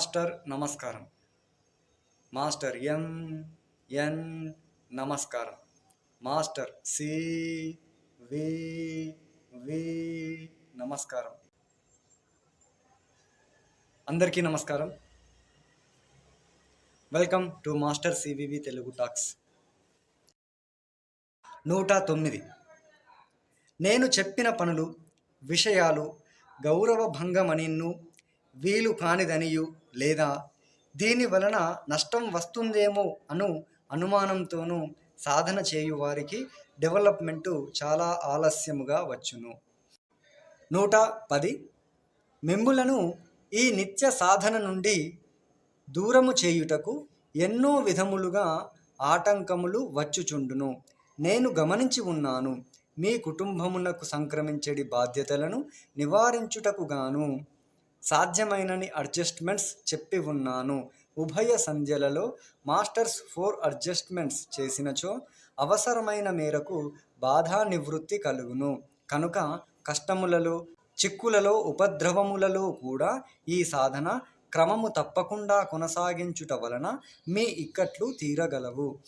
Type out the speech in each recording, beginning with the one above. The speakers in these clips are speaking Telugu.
మాస్టర్ నమస్కారం. మాస్టర్ ఎం ఎన్ నమస్కారం. మాస్టర్ సి వి వి నమస్కారం. అందరికీ నమస్కారం. Welcome to master CVV Telugu talks. నూట తొమ్మిది. నేను చెప్పిన పనులు విషయాలు గౌరవ భంగమనిన్ను వీలు కానిదనియు లేదా దీని వలన నష్టం వస్తుందేమో అను అనుమానంతోనూ సాధన చేయు వారికి డెవలప్మెంటు చాలా ఆలస్యముగా వచ్చును. నూట పది. మిమ్ములను ఈ నిత్య సాధన నుండి దూరము చేయుటకు ఎన్నో విధములుగా ఆటంకములు వచ్చుచుండును. నేను గమనించి ఉన్నాను. మీ కుటుంబమునకు సంక్రమించడి బాధ్యతలను నివారించుటకు గాను సాధ్యమైనని అడ్జస్ట్మెంట్స్ చెప్పి ఉన్నాను. ఉభయ సంధ్యలలో మాస్టర్స్ ఫోర్ అడ్జస్ట్మెంట్స్ చేసినచో అవసరమైన మేరకు బాధా నివృత్తి కలుగును. కనుక కష్టములలో చిక్కులలో ఉపద్రవములలో కూడా ఈ సాధన క్రమము తప్పకుండా కొనసాగించుట వలన మీ ఇక్కట్లు తీరగలవు.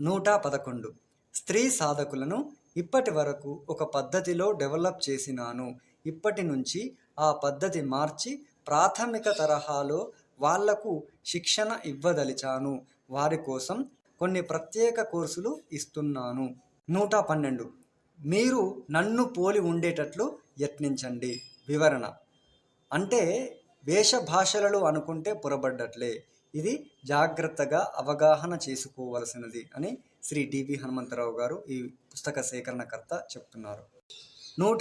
నూట పదకొండు. స్త్రీ సాధకులను ఇప్పటి వరకు ఒక పద్ధతిలో డెవలప్ చేసినాను. ఇప్పటి నుంచి ఆ పద్ధతి మార్చి ప్రాథమిక తరహాలో వాళ్ళకు శిక్షణ ఇవ్వదలిచాను. వారి కోసం కొన్ని ప్రత్యేక కోర్సులు ఇస్తున్నాను. నూట పన్నెండు. మీరు నన్ను పోలి ఉండేటట్లు యత్నించండి. వివరణ. అంటే వేషభాషలలో అనుకుంటే పొరబడ్డట్లే. ఇది జాగ్రత్తగా అవగాహన చేసుకోవలసినది అని శ్రీ డివి హనుమంతరావు గారు ఈ పుస్తక సేకరణకర్త చెప్తున్నారు. నూట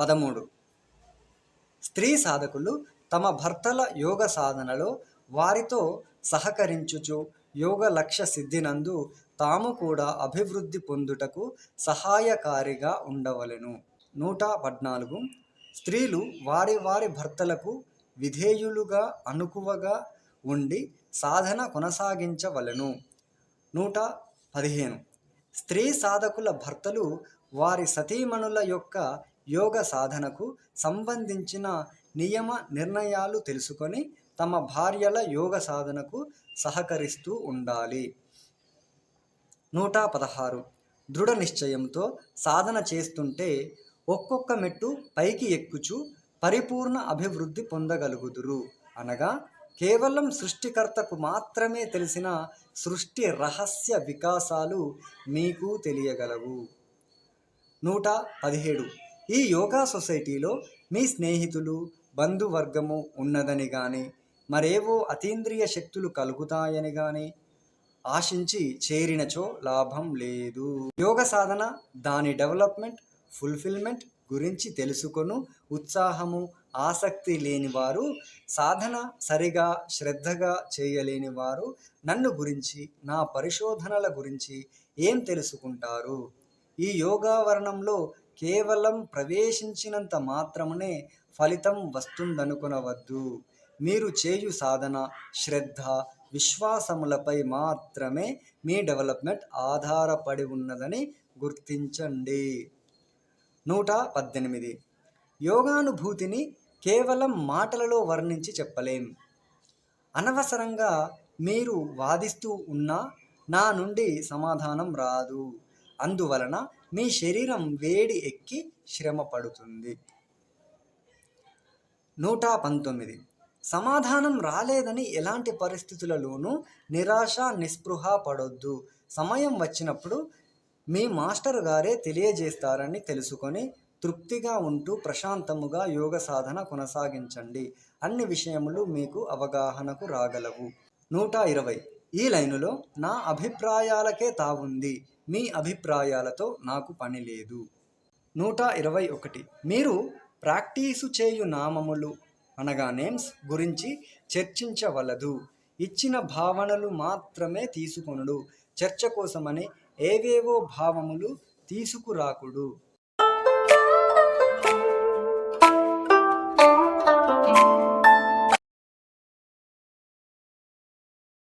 పదమూడు. స్త్రీ సాధకులు తమ భర్తల యోగ సాధనలో వారితో సహకరించుచు యోగ లక్ష్య సిద్ధినందు తాము కూడా అభివృద్ధి పొందుటకు సహాయకారిగా ఉండవలెను. నూట పద్నాలుగు. స్త్రీలు వారి వారి భర్తలకు విధేయులుగా అనుకువగా ఉండి సాధన కొనసాగించవలెను. నూట పదిహేను. స్త్రీ సాధకుల భర్తలు వారి సతీమణుల యొక్క యోగ సాధనకు సంబంధించిన నియమ నిర్ణయాలు తెలుసుకొని తమ భార్యల యోగ సాధనకు సహకరిస్తూ ఉండాలి. నూట పదహారు. దృఢ నిశ్చయంతో సాధన చేస్తుంటే ఒక్కొక్క మెట్టు పైకి ఎక్కుచు పరిపూర్ణ అభివృద్ధి పొందగలుగుదురు. అనగా కేవలం సృష్టికర్తకు మాత్రమే తెలిసిన సృష్టి రహస్య వికాసాలు మీకు తెలియగలవు. నూట పదిహేడు. ఈ యోగా సొసైటీలో మీ స్నేహితులు బంధువర్గము ఉన్నదని కానీ మరేవో అతీంద్రియ శక్తులు కలుగుతాయని కానీ ఆశించి చేరినచో లాభం లేదు. యోగ సాధన దాని డెవలప్మెంట్ ఫుల్ఫిల్మెంట్ గురించి తెలుసుకొను ఉత్సాహము ఆసక్తి లేని వారు సాధన సరిగా శ్రద్ధగా చేయలేని వారు నన్ను గురించి నా పరిశోధనల గురించి ఏం తెలుసుకుంటారు? ఈ యోగావరణంలో కేవలం ప్రవేశించినంత మాత్రమునే ఫలితం వస్తుందనుకునవద్దు. మీరు చేయు సాధన శ్రద్ధ విశ్వాసములపై మాత్రమే మీ డెవలప్మెంట్ ఆధారపడి ఉన్నదని గుర్తించండి. నూట పద్దెనిమిది. యోగానుభూతిని కేవలం మాటలలో వర్ణించి చెప్పలేం. అనవసరంగా మీరు వాదిస్తూ ఉన్నా నా నుండి సమాధానం రాదు. అందువలన మీ శరీరం వేడి ఎక్కి శ్రమ పడుతుంది. నూట పంతొమ్మిది. సమాధానం రాలేదని ఎలాంటి పరిస్థితులలోనూ నిరాశ నిస్పృహ పడొద్దు. సమయం వచ్చినప్పుడు మీ మాస్టర్ గారే తెలియజేస్తారని తెలుసుకొని తృప్తిగా ఉంటూ ప్రశాంతముగా యోగ సాధన కొనసాగించండి. అన్ని విషయములు మీకు అవగాహనకు రాగలవు. నూట ఇరవై. ఈ లైనులో నా అభిప్రాయాలకే తావుంది. మీ అభిప్రాయాలతో నాకు పని లేదు. నూట ఇరవై ఒకటి. మీరు ప్రాక్టీసు చేయు నామములు అనగా నేమ్స్ గురించి చర్చించవలదు. ఇచ్చిన భావనలు మాత్రమే తీసుకొనుడు. చర్చ కోసమని ఏవేవో భావములు తీసుకురాకుడు.